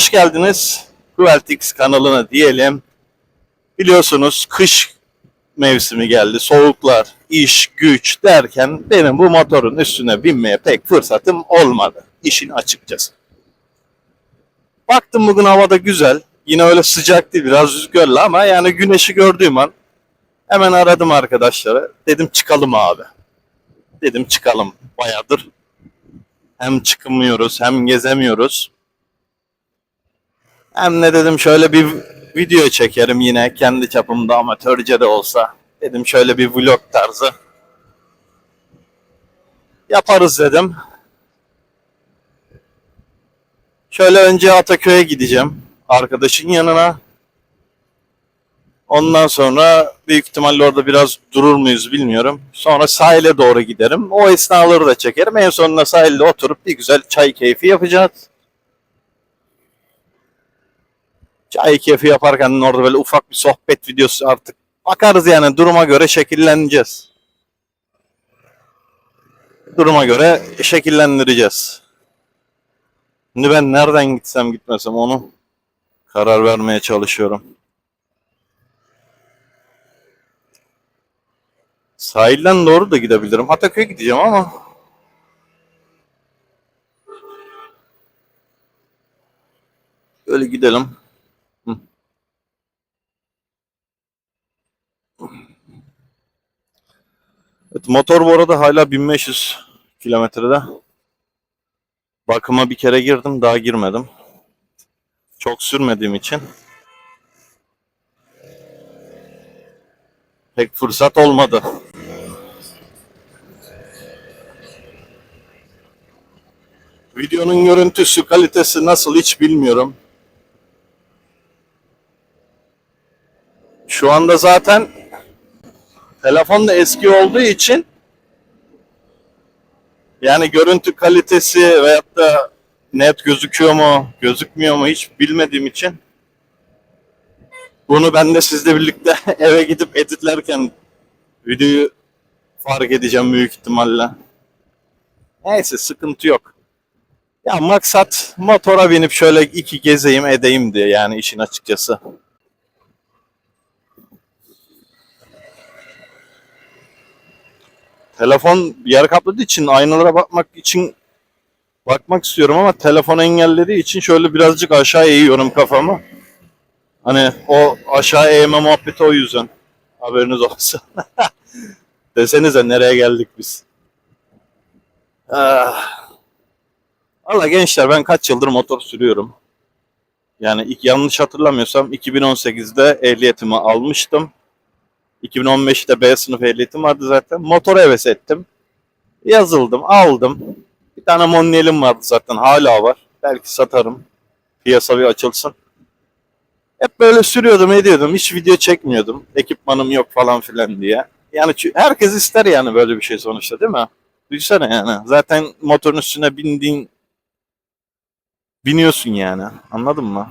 Hoş geldiniz Qualtix kanalına diyelim. Biliyorsunuz kış mevsimi geldi. Soğuklar, iş, güç derken benim bu motorun üstüne binmeye pek fırsatım olmadı. İşin açıkçası. Baktım bugün havada güzel. Yine öyle sıcak değil biraz rüzgarlı ama yani güneşi gördüğüm an hemen aradım arkadaşları. Dedim çıkalım abi. Dedim çıkalım. Bayağıdır hem çıkmıyoruz hem gezemiyoruz. Hem ne dedim şöyle bir video çekerim yine kendi çapımda amatörce de olsa. Dedim şöyle bir vlog tarzı. Yaparız dedim. Şöyle önce Ataköy'e gideceğim. Arkadaşın yanına. Ondan sonra büyük ihtimalle orada biraz durur muyuz bilmiyorum. Sonra sahile doğru giderim. O esnaları da çekerim. En sonunda sahilde oturup bir güzel çay keyfi yapacağız. Çay keyfi yaparken orada böyle ufak bir sohbet videosu artık bakarız yani duruma göre şekilleneceğiz. Duruma göre şekillendireceğiz. Şimdi ben nereden gitsem gitmesem onu karar vermeye çalışıyorum. Sahilden doğru da gidebilirim. Ataköy'e gideceğim ama Öyle gidelim. Evet, motor bu arada hala 1500 kilometrede. Bakıma bir kere girdim, daha girmedim. Çok sürmediğim için. Pek fırsat olmadı. Videonun görüntüsü, kalitesi nasıl hiç bilmiyorum. Şu anda zaten telefon da eski olduğu için yani görüntü kalitesi veyahut da net gözüküyor mu, gözükmüyor mu hiç bilmediğim için bunu ben de sizle birlikte eve gidip editlerken videoyu fark edeceğim büyük ihtimalle. Neyse sıkıntı yok. Ya maksat motora binip şöyle iki gezeyim edeyim diye yani işin açıkçası. Telefon yer kapladığı için aynalara bakmak için bakmak istiyorum ama telefon engellediği için şöyle birazcık aşağı eğiyorum kafamı. Hani o aşağı eğme muhabbeti o yüzden. Haberiniz olsun. Desenize nereye geldik biz. Ah. Valla gençler ben kaç yıldır motor sürüyorum. Yani ilk yanlış hatırlamıyorsam 2018'de ehliyetimi almıştım. 2015'te B sınıf ehliyetim vardı zaten. Motora heves ettim. Yazıldım, aldım. Bir tane Monniel'im vardı zaten hala var. Belki satarım. Piyasa bir açılsın. Hep böyle sürüyordum ediyordum. Hiç video çekmiyordum. Ekipmanım yok falan filan diye. Yani herkes ister yani böyle bir şey sonuçta değil mi? Düşünsene yani. Zaten motorun üstüne bindiğin biniyorsun yani. Anladın mı?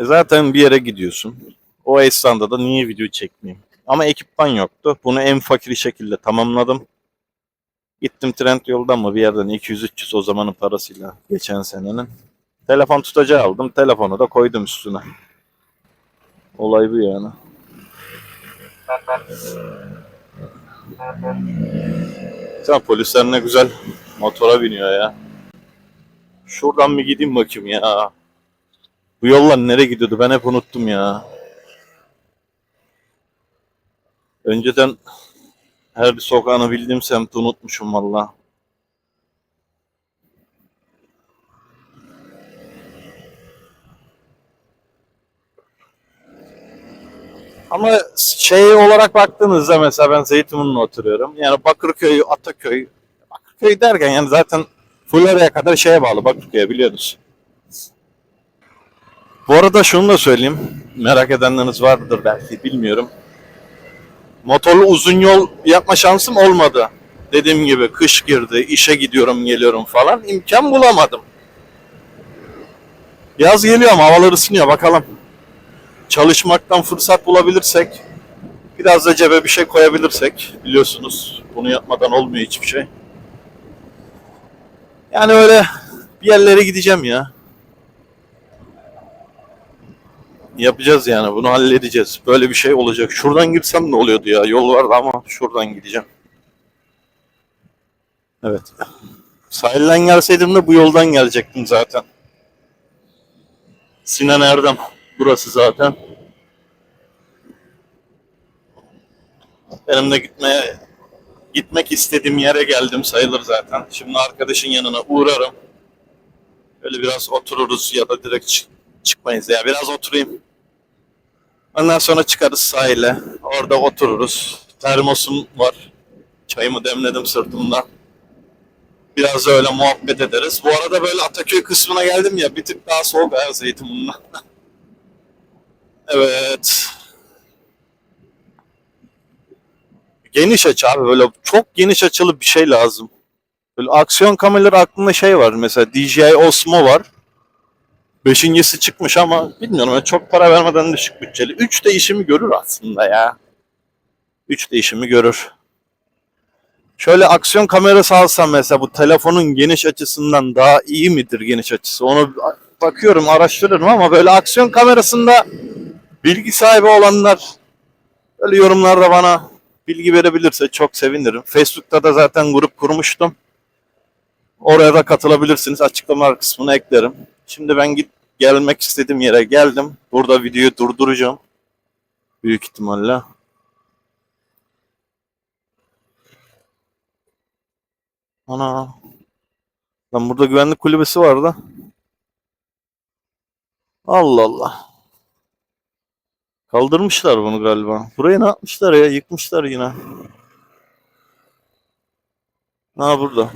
E zaten bir yere gidiyorsun. O esnada da niye video çekmeyeyim? Ama ekipman yoktu. Bunu en fakir şekilde tamamladım. Gittim trend yoldan mı bir yerden 200-300 o zamanın parasıyla geçen senenin. Telefon tutacağı aldım. Telefonu da koydum üstüne. Olay bu yani. Sen polisler ne güzel motora biniyor ya. Şuradan bir gideyim bakayım ya. Bu yollar nereye gidiyordu ben hep unuttum ya. Önceden her bir sokağını bildiğim semti unutmuşum valla. Ama şey olarak baktığınızda mesela ben Zeytinburnu'na oturuyorum. Yani Bakırköy, Ataköy. Bakırköy derken yani zaten Florya'ya kadar şeye bağlı Bakırköy'e biliyoruz. Bu arada şunu da söyleyeyim. Merak edenleriniz vardır belki bilmiyorum. Motorlu uzun yol yapma şansım olmadı. Dediğim gibi kış girdi, işe gidiyorum geliyorum falan. imkan bulamadım. Yaz geliyor ama havalar ısınıyor bakalım. Çalışmaktan fırsat bulabilirsek, biraz da cebe bir şey koyabilirsek, biliyorsunuz bunu yapmadan olmuyor hiçbir şey. Yani öyle bir yerlere gideceğim ya. Yapacağız yani bunu halledeceğiz. Böyle bir şey olacak. Şuradan girsem ne oluyordu ya? Yol vardı ama şuradan gideceğim. Evet. Sahilden gelseydim de bu yoldan gelecektim zaten. Sinan Erdem. Burası zaten. Benim de gitmeye gitmek istediğim yere geldim sayılır zaten. Şimdi arkadaşın yanına uğrarım. Böyle biraz otururuz ya da direkt çık- çıkmayız ya. Biraz oturayım. Ondan sonra çıkarız sahile. Orada otururuz. Termosum var. Çayımı demledim sırtımdan. Biraz öyle muhabbet ederiz. Bu arada böyle Ataköy kısmına geldim ya bir tık daha soğuk ha Zeytinburnu'na. evet. Geniş açı abi böyle çok geniş açılı bir şey lazım. Böyle aksiyon kameraları aklımda şey var mesela DJI Osmo var. Beşincisi çıkmış ama bilmiyorum çok para vermeden düşük bütçeli. Üç değişimi görür aslında ya. Üç değişimi görür. Şöyle aksiyon kamerası alsam mesela bu telefonun geniş açısından daha iyi midir geniş açısı? Onu bakıyorum, araştırırım ama böyle aksiyon kamerasında bilgi sahibi olanlar böyle yorumlarda bana bilgi verebilirse çok sevinirim. Facebook'ta da zaten grup kurmuştum. Oraya da katılabilirsiniz. Açıklama kısmına eklerim. Şimdi ben git gelmek istediğim yere geldim. Burada videoyu durduracağım. Büyük ihtimalle. Ana. Lan burada güvenlik kulübesi vardı. Allah Allah. Kaldırmışlar bunu galiba. Burayı ne yapmışlar ya? Yıkmışlar yine. Ha burada.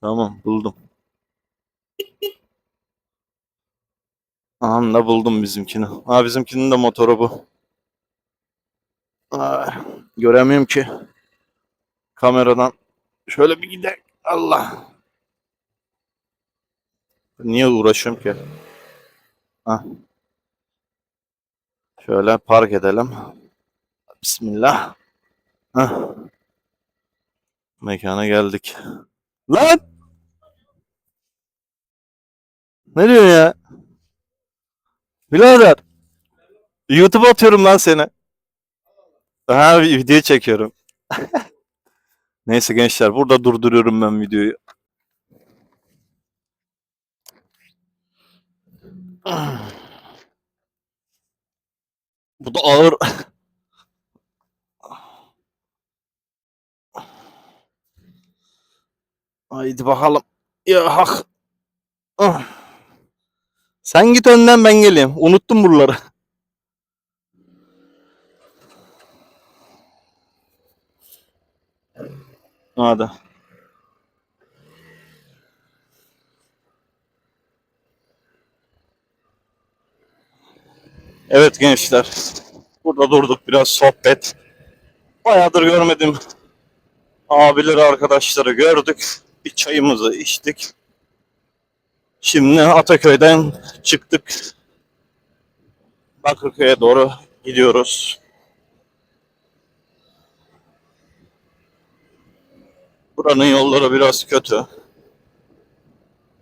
Tamam buldum. Aha da buldum bizimkini. Ha bizimkinin de motoru bu. Ay, göremiyorum ki. Kameradan. Şöyle bir gidelim. Allah. Niye uğraşıyorum ki? Ha. Şöyle park edelim. Bismillah. Hah. Mekana geldik. Lan! Ne diyorsun ya? Birader. YouTube'a atıyorum lan seni. Ha video çekiyorum. Neyse gençler burada durduruyorum ben videoyu. Bu da ağır. Haydi bakalım. Ya hak. Ah. Sen git önden ben geleyim. Unuttum buraları. Hadi. Evet gençler. Burada durduk biraz sohbet. Bayağıdır görmedim. Abileri arkadaşları gördük. Bir çayımızı içtik. Şimdi Ataköy'den çıktık. Bakırköy'e doğru gidiyoruz. Buranın yolları biraz kötü.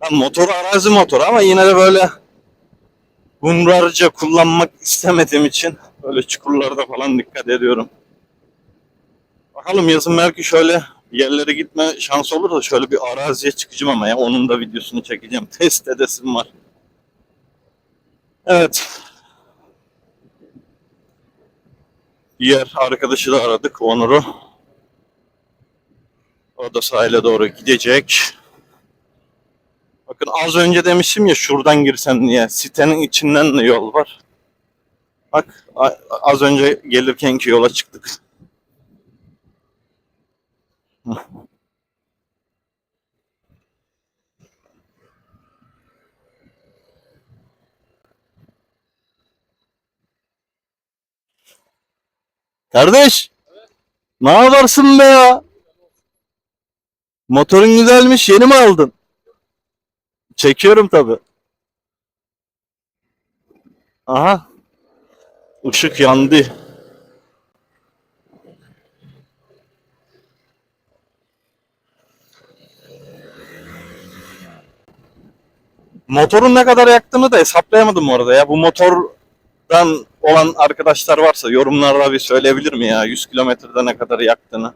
Ben motor arazi motoru ama yine de böyle hunharca kullanmak istemediğim için böyle çukurlarda falan dikkat ediyorum. Bakalım yazın belki şöyle yerlere gitme şansı olur da şöyle bir araziye çıkacağım ama ya onun da videosunu çekeceğim. Test edesim var. Evet. Diğer arkadaşı da aradık Onur'u. O da sahile doğru gidecek. Bakın az önce demiştim ya şuradan girsen diye. Sitenin içinden de yol var. Bak az önce gelirkenki yola çıktık. Kardeş. Ne yaparsın be ya? Motorun güzelmiş. Yeni mi aldın? Çekiyorum tabi. Aha. Işık yandı. Motorun ne kadar yaktığını da hesaplayamadım orada ya. Bu motordan olan arkadaşlar varsa yorumlarda bir söyleyebilir mi ya? 100 kilometrede ne kadar yaktığını.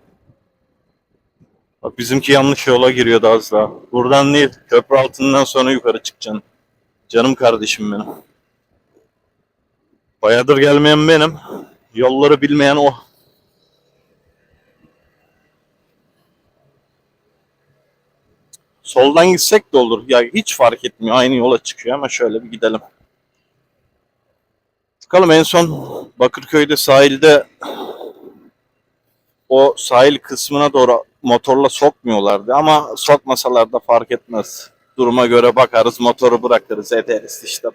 Bak bizimki yanlış yola giriyordu az daha. Buradan değil, köprü altından sonra yukarı çıkacaksın. Canım kardeşim benim. Bayağıdır gelmeyen benim. Yolları bilmeyen o. Soldan gitsek de olur. Ya hiç fark etmiyor. Aynı yola çıkıyor ama şöyle bir gidelim. Bakalım en son Bakırköy'de sahilde o sahil kısmına doğru motorla sokmuyorlardı ama sokmasalar da fark etmez. Duruma göre bakarız, motoru bırakırız, ederiz işte.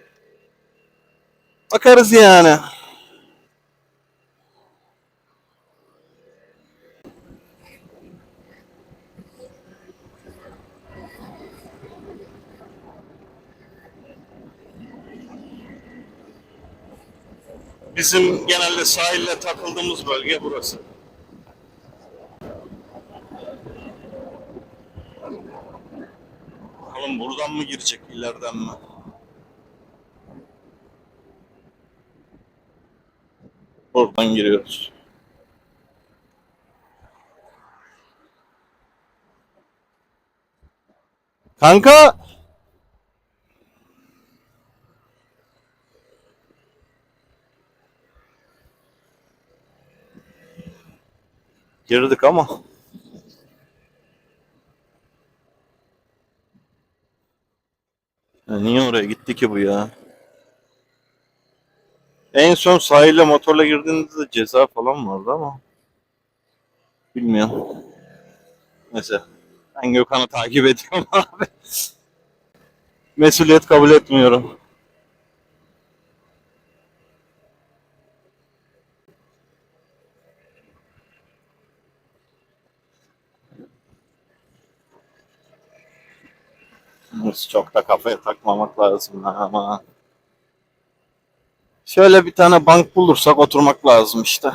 Bakarız yani. Bizim genelde sahille takıldığımız bölge burası. Bakalım buradan mı girecek ileriden mi? Buradan giriyoruz. Kanka! Girdik ama. Ya niye oraya gitti ki bu ya? En son sahile motorla girdiğinizde ceza falan vardı ama. Bilmiyorum. Neyse. Ben Gökhan'ı takip ediyorum abi. Mesuliyet kabul etmiyorum. Çok da kafaya takmamak lazım ama. Şöyle bir tane bank bulursak oturmak lazım işte.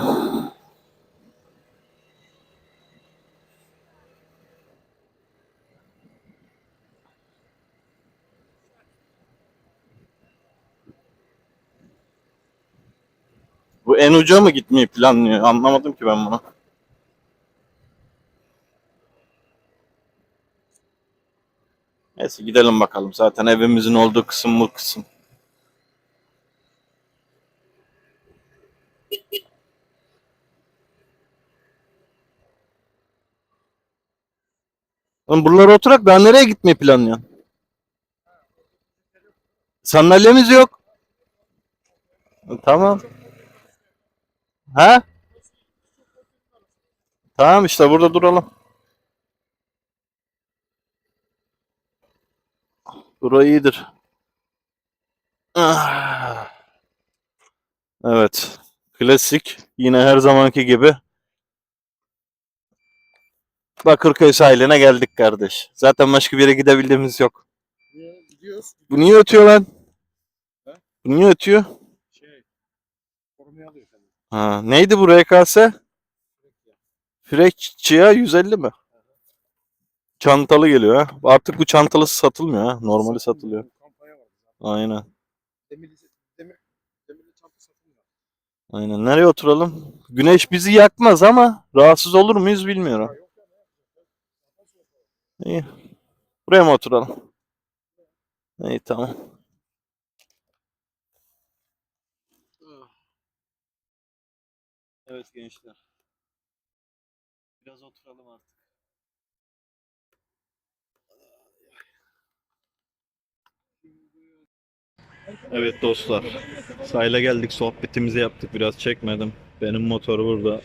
Bu en uca mı gitmeyi planlıyor? Anlamadım ki ben bunu. Neyse gidelim bakalım. Zaten evimizin olduğu kısım bu kısım. Oğlum buralara oturak daha nereye gitmeyi planlıyorsun? Sandalyemiz yok. Tamam. Ha? Tamam işte burada duralım. Bura iyidir. Ah. Evet. Klasik. Yine her zamanki gibi. Bakırköy sahiline geldik kardeş. Zaten başka bir yere gidebildiğimiz yok. Niye gidiyoruz? Bu niye ötüyor lan? He? Bu niye ötüyor? Şey, korumaya alıyor kendini. Ha, neydi bu RKS? Frekçia 150 mi? Çantalı geliyor ha. Artık bu çantalısı satılmıyor ha. Normali satılıyor. Aynen. Demirli, demir, demirli çanta satılıyor. Aynen. Nereye oturalım? Güneş bizi yakmaz ama rahatsız olur muyuz bilmiyorum. İyi. Buraya mı oturalım? İyi tamam. Evet gençler. Biraz oturalım artık. Evet dostlar. Sahile geldik sohbetimizi yaptık biraz çekmedim. Benim motor burada.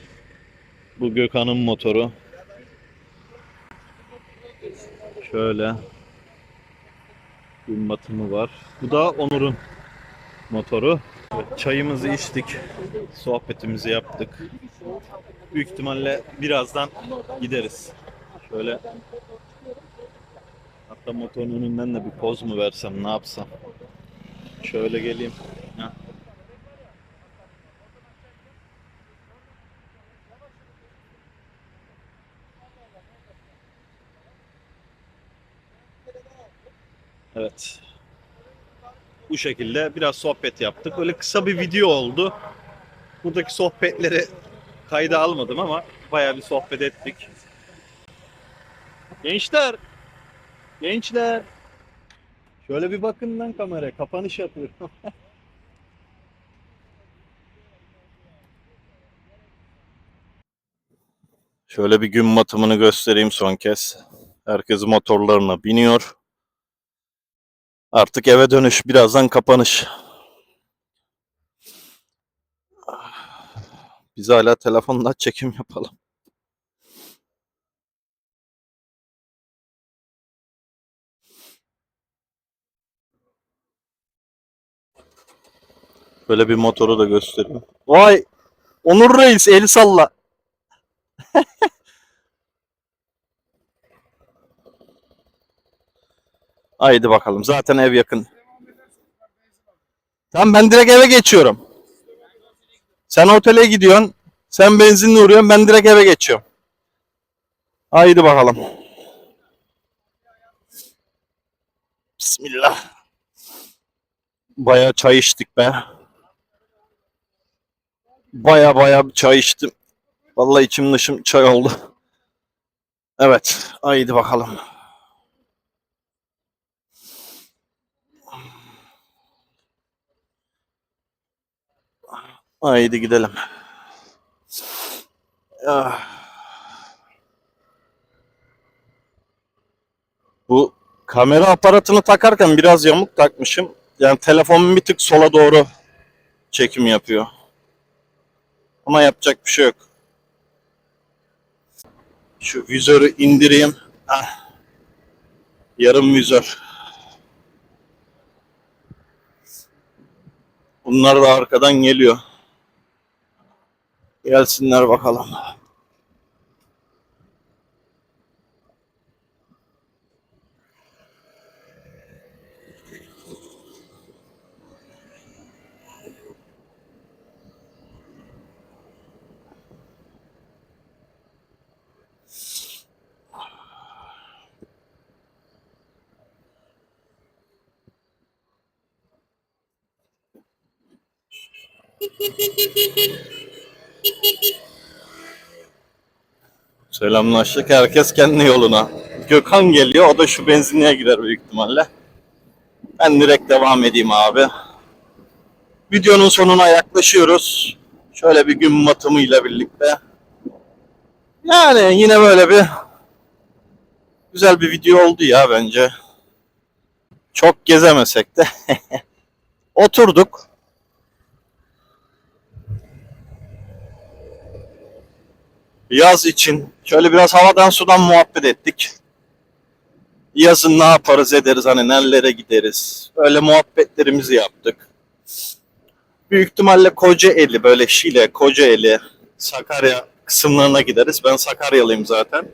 Bu Gökhan'ın motoru. Şöyle. Gün batımı var. Bu da Onur'un motoru. Evet, çayımızı içtik. Sohbetimizi yaptık. Büyük ihtimalle birazdan gideriz. Şöyle hatta motorun önünden de bir poz mu versem ne yapsam. Şöyle geleyim. Heh. Evet. Bu şekilde biraz sohbet yaptık. Böyle kısa bir video oldu. Buradaki sohbetleri kayda almadım ama bayağı bir sohbet ettik. Gençler! Gençler! Şöyle bir bakın lan kameraya. Kapanış yapıyorum. Şöyle bir gün batımını göstereyim son kez. Herkes motorlarına biniyor. Artık eve dönüş. Birazdan kapanış. Biz hala telefonla çekim yapalım. Böyle bir motoru da göstereyim. Vay! Onur Reis el salla. Haydi bakalım. Zaten ev yakın. Tamam ben direkt eve geçiyorum. Sen otele gidiyorsun. Sen benzinle uğruyorsun. Ben direkt eve geçiyorum. Haydi bakalım. Bismillah. Bayağı çay içtik be. Baya baya bir çay içtim. Vallahi içim dışım çay oldu. Evet. Haydi bakalım. Haydi gidelim. Ah. Bu kamera aparatını takarken biraz yamuk takmışım. Yani telefonum bir tık sola doğru çekim yapıyor. Ama yapacak bir şey yok. Şu vizörü indireyim. Ah. Yarım vizör. Bunlar da arkadan geliyor. Gelsinler bakalım. Selamlaştık. Herkes kendi yoluna. Gökhan geliyor. O da şu benzinliğe gider büyük ihtimalle. Ben direkt devam edeyim abi. Videonun sonuna yaklaşıyoruz. Şöyle bir gün batımıyla birlikte. Yani yine böyle bir güzel bir video oldu ya bence. Çok gezemesek de. Oturduk. Yaz için şöyle biraz havadan sudan muhabbet ettik. Yazın ne yaparız ederiz hani nerelere gideriz. Öyle muhabbetlerimizi yaptık. Büyük ihtimalle Kocaeli böyle Şile, Kocaeli, Sakarya kısımlarına gideriz. Ben Sakaryalıyım zaten.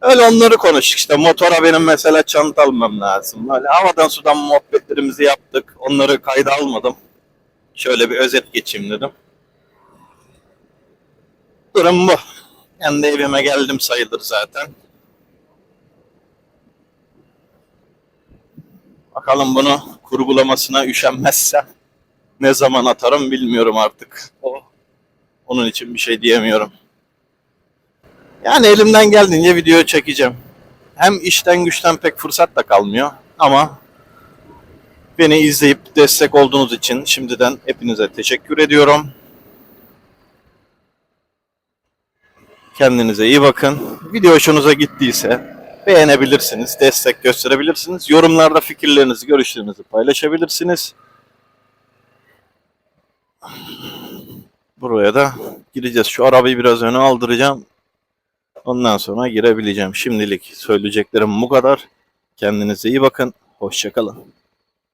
Öyle onları konuştuk işte. Motora benim mesela çanta almam lazım. Öyle havadan sudan muhabbetlerimizi yaptık. Onları kayda almadım. Şöyle bir özet geçeyim dedim. Durum bu. Kendi evime geldim sayılır zaten. Bakalım bunu kurgulamasına üşenmezsem ne zaman atarım bilmiyorum artık. O. Onun için bir şey diyemiyorum. Yani elimden geldiğince video çekeceğim. Hem işten güçten pek fırsat da kalmıyor ama beni izleyip destek olduğunuz için şimdiden hepinize teşekkür ediyorum. Kendinize iyi bakın. Video hoşunuza gittiyse beğenebilirsiniz, destek gösterebilirsiniz. Yorumlarda fikirlerinizi, görüşlerinizi paylaşabilirsiniz. Buraya da gireceğiz. Şu arabayı biraz öne aldıracağım. Ondan sonra girebileceğim. Şimdilik söyleyeceklerim bu kadar. Kendinize iyi bakın. Hoşçakalın.